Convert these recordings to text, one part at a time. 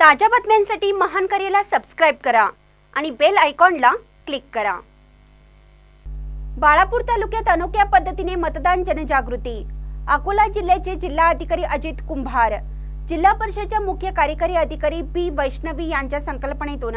ताज्या बातम्यांसाठी महान करेला सबस्क्राईब करा आणि बेल आयकॉनला क्लिक करा. बाळापूर तालुक्यात अनोख्या पद्धतीने मतदान जनजागृती. अकोला जिल्ह्याचे जिल्हा अधिकारी अजित कुंभार जिल्हा परिषदेच्या मुख्य कार्यकारी अधिकारी बी वैष्णवी यांच्या संकल्पनेतून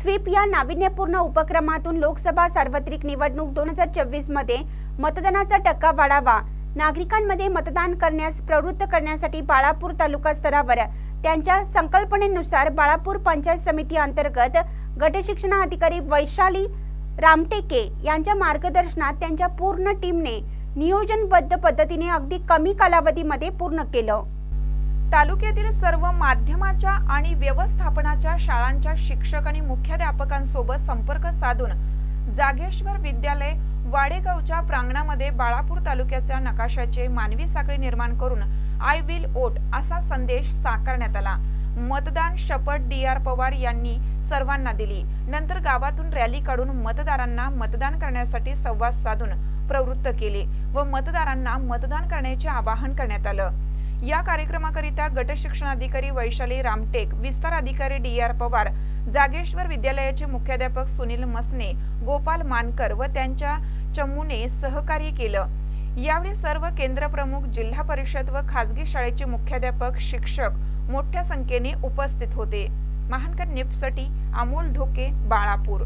स्वीप या नाविन्यपूर्ण उपक्रमातून लोकसभा सार्वत्रिक निवडणूक दोन हजार चोवीसमध्ये मतदानाचा टक्का वाढावा. नागरिकांमध्ये मतदान करण्यास प्रवृत्त करण्यासाठी बाळापूर तालुका स्तरावर. त्यांच्या संकल्पनेनुसार बाळापूर पंचायत समिती अंतर्गत गटशिक्षणाधिकारी वैशाली रामटेके यांच्या मार्गदर्शनात त्यांच्या पूर्ण टीमने नियोजनबद्ध पद्धतीने अगदी कमी कालावधीमध्ये पूर्ण केलं. तालुक्यातील सर्व माध्यमाच्या आणि व्यवस्थापनाच्या शाळांच्या शिक्षक आणि मुख्याध्यापकांसोबत संपर्क साधून जागेश्वर विद्यालय वाडेगावच्या प्रांगणामध्ये बाळापूर तालुक्याच्या नकाशाचे मानवी साखळी निर्माण करून आय विल ओट असा संदेश साकारण्यात आला. मतदान शपथ डी आर पवार यांनी सर्वांना दिली. नंतर गावातून रॅली काढून मतदारांना मतदान करण्यासाठी संवाद साधून प्रवृत्त केले व मतदारांना मतदान करण्याचे आवाहन करण्यात आलं. या कार्यक्रमाकरिता गट शिक्षणाधिकारी वैशाली रामटेक विस्तार अधिकारी डी आर पवार जागेश्वर विद्यालयाचे मुख्याध्यापक सुनील मसने गोपाल मानकर व त्यांच्या चमूने सहकार्य केलं. यावेळी सर्व केंद्र प्रमुख जिल्हा परिषद व खासगी शाळेचे मुख्याध्यापक शिक्षक मोठ्या संख्येने उपस्थित होते. महानकर निपसाठी अमोल ढोके बाळापूर.